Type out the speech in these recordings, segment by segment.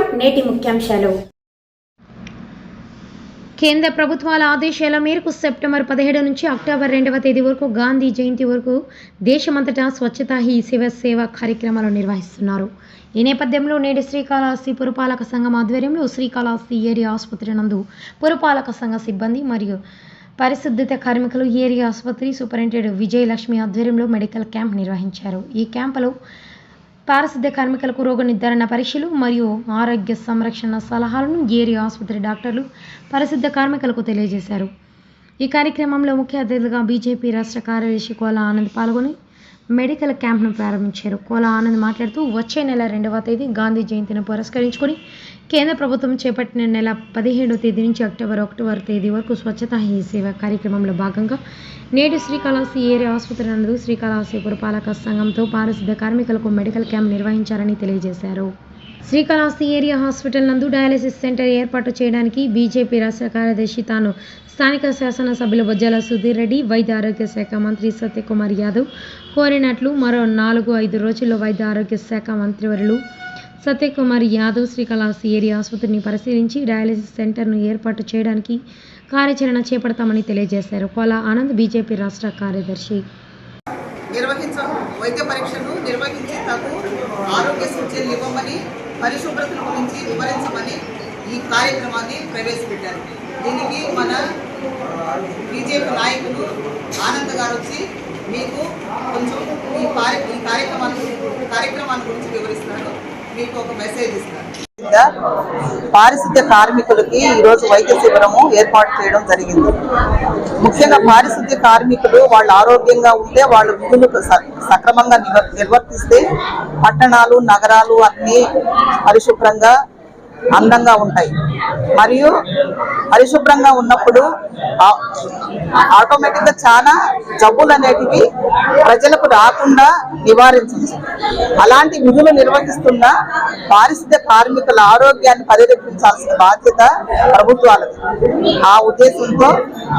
నమస్కారం నేటి ముఖ్యాంశాలు. కేంద్ర ప్రభుత్వాల ఆదేశాల మేరకు సెప్టెంబర్ పదిహేడు నుంచి అక్టోబర్ రెండవ తేదీ వరకు గాంధీ జయంతి వరకు దేశమంతటా స్వచ్ఛతా హీ శివ సేవ కార్యక్రమాలు నిర్వహిస్తున్నారు. ఈ నేపథ్యంలో నేడు శ్రీకాళహస్తి పురపాలక సంఘం ఆధ్వర్యంలో శ్రీకాళహస్తి ఏరియా ఆసుపత్రి నందు పురపాలక సంఘ సిబ్బంది మరియు పరిశుద్ధత కార్మికులు ఏరియా ఆసుపత్రి సూపరింటెండెంట్ విజయలక్ష్మి ఆధ్వర్యంలో మెడికల్ క్యాంప్ నిర్వహించారు. ఈ క్యాంపులో పారిశుద్ధ్య కార్మికులకు రోగ నిర్ధారణ పరీక్షలు మరియు ఆరోగ్య సంరక్షణ సలహాలను ఏరియా ఆసుపత్రి డాక్టర్లు పారిశుద్ధ్య కార్మికులకు తెలియజేశారు. ఈ కార్యక్రమంలో ముఖ్య అతిథిగా బీజేపీ రాష్ట్ర కార్యదర్శి కోల ఆనంద్ పాల్గొని మెడికల్ క్యాంప్ను ప్రారంభించారు. కోలా ఆనంద్ మాట్లాడుతూ వచ్చే నెల రెండవ తేదీ గాంధీ జయంతిని పురస్కరించుకొని కేంద్ర ప్రభుత్వం చేపట్టిన నెల పదిహేడవ తేదీ నుంచి అక్టోబర్ ఒకటవ తేదీ వరకు స్వచ్ఛతా హీ సేవ కార్యక్రమంలో భాగంగా నేడు శ్రీకాళహస్తి ఏరియా ఆసుపత్రి నందు శ్రీకాళహస్తి పురపాలక సంఘంతో పారిశుద్ధ కార్మికులకు మెడికల్ క్యాంప్ నిర్వహించారని తెలియజేశారు. శ్రీకాళహస్తి ఏరియా హాస్పిటల్ నందు డయాలసిస్ సెంటర్ ఏర్పాటు చేయడానికి బీజేపీ రాష్ట్ర కార్యదర్శి తాను స్థానిక శాసనసభ్యులు బొజ్జల సుధీర్ రెడ్డి వైద్య ఆరోగ్య శాఖ మంత్రి సత్యకుమార్ యాదవ్ కోరినట్లు మరో నాలుగు ఐదు రోజుల్లో వైద్య ఆరోగ్య శాఖ మంత్రివర్యులు సత్యకుమార్ యాదవ్ శ్రీకాళహస్తి ఏరియా ఆసుపత్రిని పరిశీలించి డయాలసిస్ సెంటర్ను ఏర్పాటు చేయడానికి కార్యాచరణ చేపడతామని తెలియజేశారు. కోలా ఆనంద్ బీజేపీ రాష్ట్ర కార్యదర్శి. నిర్వహించ వైద్య పరీక్షలు నిర్వహించి తగు ఆరోగ్య సూచనలు ఇవ్వమని పరిశుభ్రత గురించి వివరించమని ఈ కార్యక్రమాన్ని ప్రవేశపెట్టారు. దీనికి మన బీజేపీ నాయకులు ఆనంద్ గారు వచ్చి మీకు కొంచెం ఈ కార్య ఈ కార్యక్రమాన్ని కార్యక్రమాన్ని గురించి వివరిస్తారు. మీకు ఒక మెసేజ్ ఇస్తారు. పారిశుద్ధ్య కార్మికులకి ఈరోజు వైద్య శిబిరము ఏర్పాటు చేయడం జరిగింది. ముఖ్యంగా పారిశుద్ధ్య కార్మికులు వాళ్ళు ఆరోగ్యంగా ఉంటే వాళ్ళు విధులు సక్రమంగా నివ- నిర్వర్తిస్తే పట్టణాలు నగరాలు అన్ని పరిశుభ్రంగా అందంగా ఉంటాయి. మరియు పరిశుభ్రంగా ఉన్నప్పుడు ఆటోమేటిక్గా చాలా జబ్బులు అనేటివి ప్రజలకు రాకుండా నివారించవచ్చు అలాంటి విధులు నిర్వహిస్తున్న పారిశుద్ధ్య కార్మికుల ఆరోగ్యాన్ని పరిరక్షించాల్సిన బాధ్యత ప్రభుత్వాలది. ఆ ఉద్దేశంతో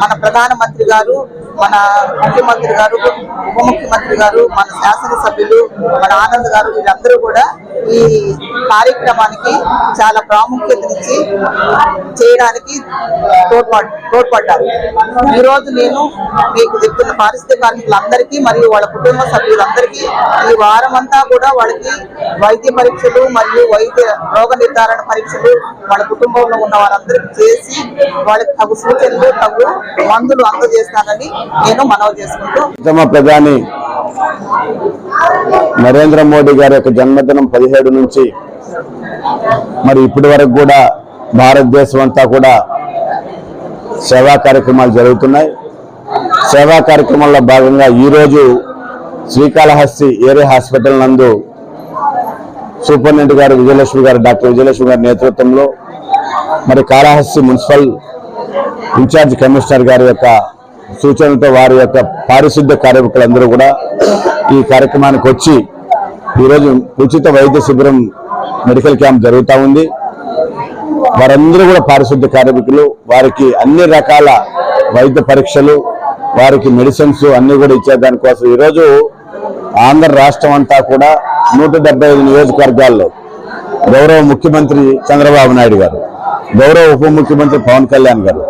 మన ప్రధానమంత్రి గారు మన ముఖ్యమంత్రి గారు ఉప ముఖ్యమంత్రి గారు మన శాసనసభ్యులు మన ఆనంద్ గారు వీళ్ళందరూ కూడా ఈ కార్యక్రమానికి చాలా ప్రాముఖ్యతనిచ్చి చేయడానికి తోడ్పడ్ తోడ్పడ్డారు. ఈరోజు నేను మీకు చెప్తున్న పారిశుద్ధ్య కార్మికులందరికీ మరియు వాళ్ళ కుటుంబ సభ్యులందరికీ ఈ వారం అంతా కూడా వాళ్ళకి వైద్య పరీక్షలు మరియు వైద్య రోగ నిర్ధారణ పరీక్షలు వాళ్ళ కుటుంబంలో ఉన్న వారందరికీ చేసి వాళ్ళకి తగు సూచనలు తగు మందులు అందజేస్తానని నేను మనవి చేసుకుంటూ ప్రధాని నరేంద్ర మోడీ గారి యొక్క జన్మదినం పదిహేడు నుంచి మరి ఇప్పటి వరకు కూడా భారతదేశం అంతా కూడా సేవా కార్యక్రమాలు జరుగుతున్నాయి. సేవా కార్యక్రమాల్లో భాగంగా ఈరోజు శ్రీకాళహస్తి ఏరియా హాస్పిటల్ నందు సూపరింటెండెంట్ గారు విజయలక్ష్మి గారు డాక్టర్ విజయలక్ష్మి గారి నేతృత్వంలో మరి కాళహస్తి మున్సిపల్ ఇన్ఛార్జ్ కమిషనర్ గారి యొక్క సూచనలతో వారి యొక్క పారిశుద్ధ్య కార్మికులందరూ కూడా ఈ కార్యక్రమానికి వచ్చి ఈరోజు ఉచిత వైద్య శిబిరం మెడికల్ క్యాంప్ జరుగుతూ ఉంది. వారందరూ కూడా పారిశుద్ధ్య కార్మికులు వారికి అన్ని రకాల వైద్య పరీక్షలు వారికి మెడిసిన్స్ అన్ని కూడా ఇచ్చే దానికోసం ఈరోజు ఆంధ్ర రాష్ట్రం అంతా కూడా నూట డెబ్బై ఐదు నియోజకవర్గాల్లో గౌరవ ముఖ్యమంత్రి చంద్రబాబు నాయుడు గారు గౌరవ ఉప ముఖ్యమంత్రి పవన్ కళ్యాణ్ గారు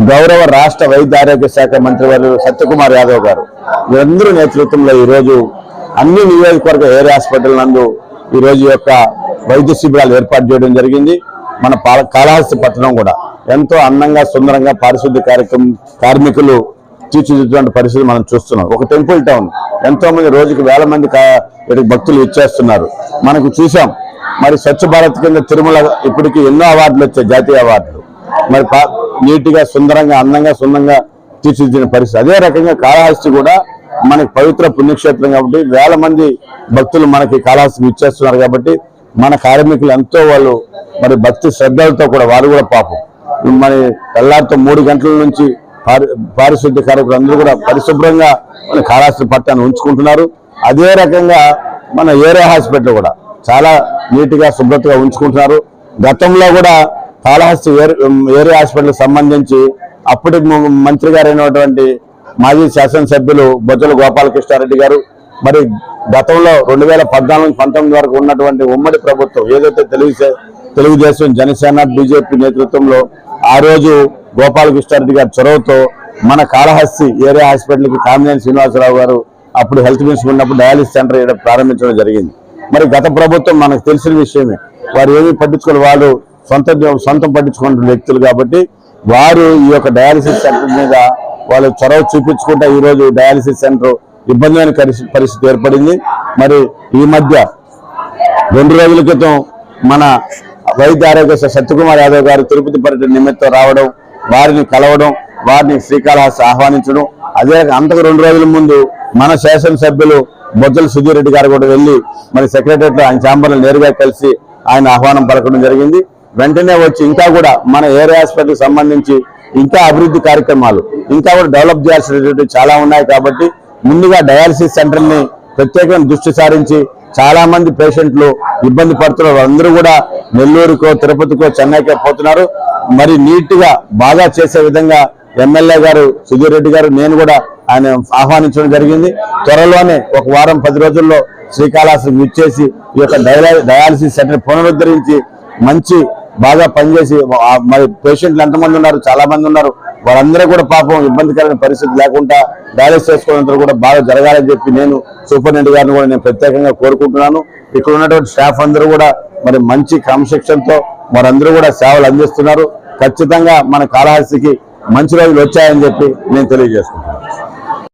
గౌరవ రాష్ట్ర వైద్య ఆరోగ్య శాఖ మంత్రి వారు సత్యకుమార్ యాదవ్ గారు. వీరందరూ నేతృత్వంలో ఈరోజు అన్ని నియోజకవర్గ ఏరియా హాస్పిటల్ నందు ఈరోజు యొక్క వైద్య శిబిరాలు ఏర్పాటు చేయడం జరిగింది. మన పాల- కాళహస్తి పట్టణం కూడా. ఎంతో అందంగా సుందరంగా పారిశుద్ధ్య కార్యక్రమం కార్మికులు తీర్చిదిద్దుతున్న పరిస్థితి మనం చూస్తున్నాం. ఒక టెంపుల్ టౌన్. ఎంతో మంది రోజుకి వేల మంది భక్తులు ఇచ్చేస్తున్నారు మనకు చూసాం. మరి స్వచ్ఛ భారత్ కింద తిరుమల ఇప్పటికి ఎన్నో అవార్డులు వచ్చాయి జాతీయ అవార్డులు. మరి పా- నీటిగా సుందరంగా అందంగా సుందంగా తీర్చిదిద్దిన పరిస్థితి. అదే రకంగా కాళహస్తి కూడా మనకి పవిత్ర పుణ్యక్షేత్రం కాబట్టి వేల మంది భక్తులు మనకి కాళహస్తికి ఇచ్చేస్తున్నారు కాబట్టి మన కార్మికులు ఎంతో వాళ్ళు మరి భక్తి శ్రద్ధలతో కూడా వారు కూడా పాపం. మరి తెల్లారితో మూడు గంటల నుంచి పారి- పారిశుద్ధ్య కార్యకులు అందరూ కూడా పరిశుభ్రంగా మన కాళహస్తి పట్టాన్ని ఉంచుకుంటున్నారు. అదే రకంగా మన ఏరియా హాస్పిటల్ కూడా చాలా నీట్గా శుభ్రతగా ఉంచుకుంటున్నారు. గతంలో కూడా కాళహస్తి ఏర్- ఏరియా హాస్పిటల్ సంబంధించి అప్పటి మంత్రి గారైనటువంటి మాజీ శాసనసభ్యులు బొజ్జల గోపాలకృష్ణారెడ్డి గారు మరి గతంలో రెండు వేల పద్నాలుగు పంతొమ్మిది వరకు ఉన్నటువంటి ఉమ్మడి ప్రభుత్వం ఏదైతే తెలుగు తెలుగుదేశం జనసేన బీజేపీ నేతృత్వంలో ఆ రోజు గోపాలకృష్ణారెడ్డి గారి చొరవతో మన కాళహస్తి ఏరియా హాస్పిటల్కి కామినేని శ్రీనివాసరావు గారు అప్పుడు హెల్త్ మినిస్టర్ ఉన్నప్పుడు డయాలిసిస్ సెంటర్ ఇక్కడ ప్రారంభించడం జరిగింది. మరి గత ప్రభుత్వం మనకు తెలిసిన విషయమే. వారు ఏమీ పట్టించుకుని వాళ్ళు సొంత సొంతం పట్టించుకున్న వ్యక్తులు కాబట్టి వారు ఈ యొక్క డయాలసిస్ సెంటర్ మీద వాళ్ళు చొరవ చూపించుకుంటే ఈరోజు డయాలసిస్ సెంటర్ ఇబ్బందిమైన పరిస్థితి పరిస్థితి ఏర్పడింది. మరి ఈ మధ్య రెండు రోజుల క్రితం మన వైద్య ఆరోగ్య సత్యకుమార్ యాదవ్ గారు తిరుపతి పర్యటన నిమిత్తం రావడం వారిని కలవడం వారిని శ్రీకాళహస్తి ఆహ్వానించడం అదే అంతకు రెండు రోజుల ముందు మన శాసనసభ్యులు బొజ్జల సుధీర్ రెడ్డి గారు కూడా వెళ్ళి మరి సెక్రటరీలో ఆయన ఛాంబర్లో నేరుగా కలిసి ఆయన ఆహ్వానం పలకడం జరిగింది. వెంటనే వచ్చి ఇంకా కూడా మన ఏరియా హాస్పిటల్కి సంబంధించి ఇంకా అభివృద్ధి కార్యక్రమాలు ఇంకా కూడా డెవలప్ చేయాల్సినటువంటి చాలా ఉన్నాయి కాబట్టి ముందుగా డయాలసిస్ సెంటర్ని ప్రత్యేకమైన దృష్టి సారించి చాలా మంది పేషెంట్లు ఇబ్బంది పడుతున్నారు. అందరూ కూడా నెల్లూరుకో తిరుపతికో చెన్నైకో పోతున్నారు. మరి నీట్గా బాగా చేసే విధంగా ఎమ్మెల్యే గారు సుధీర్ రెడ్డి గారు నేను కూడా ఆయన ఆహ్వానించడం జరిగింది. త్వరలోనే ఒక వారం పది రోజుల్లో శ్రీకాళహస్తికి విచ్చేసి ఈ యొక్క డయాలసిస్ సెంటర్ పునరుద్ధరించి మంచి బాగా పనిచేసి మరి పేషెంట్లు ఎంతమంది ఉన్నారు చాలా మంది ఉన్నారు వాళ్ళందరూ కూడా పాపం ఇబ్బందికరమైన పరిస్థితి లేకుండా డయాలసిస్ చేసుకోవడంతో కూడా బాగా జరగాలని చెప్పి నేను సూపరింటెండెంట్ గారిని కూడా నేను ప్రత్యేకంగా కోరుకుంటున్నాను. ఇక్కడ ఉన్నటువంటి స్టాఫ్ అందరూ కూడా మరి మంచి క్రమశిక్షణతో వారందరూ కూడా సేవలు అందిస్తున్నారు. ఖచ్చితంగా మన కాళహస్తికి మంచి రోజులు వచ్చాయని చెప్పి నేను తెలియజేస్తున్నాను.